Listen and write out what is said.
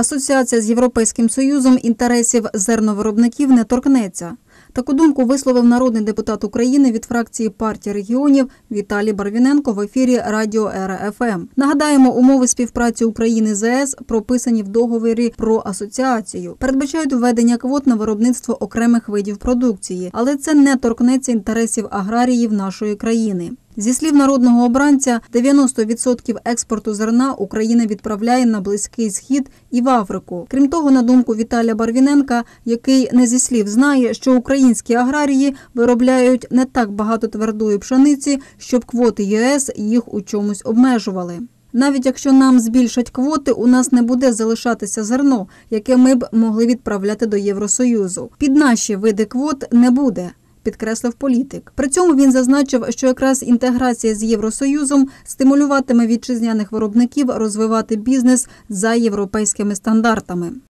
Асоціація з Європейським Союзом інтересів зерновиробників не торкнеться. Таку думку висловив народний депутат України від фракції партії регіонів Віталій Барвіненко в ефірі Радіо Ера ФМ. Нагадаємо, умови співпраці України з ЕС прописані в договорі про асоціацію. Передбачають введення квот на виробництво окремих видів продукції, але це не торкнеться інтересів аграріїв нашої країни. Зі слів народного обранця, 90% експорту зерна Україна відправляє на Близький Схід і в Африку. Крім того, на думку Віталія Барвіненка, який не зі слів знає, що українські аграрії виробляють не так багато твердої пшениці, щоб квоти ЄС їх у чомусь обмежували. Навіть якщо нам збільшать квоти, у нас не буде залишатися зерно, яке ми б могли відправляти до Євросоюзу. Під наші види квот не буде. Підкреслив політик. При цьому він зазначив, що якраз інтеграція з Євросоюзом стимулюватиме вітчизняних виробників розвивати бізнес за європейськими стандартами.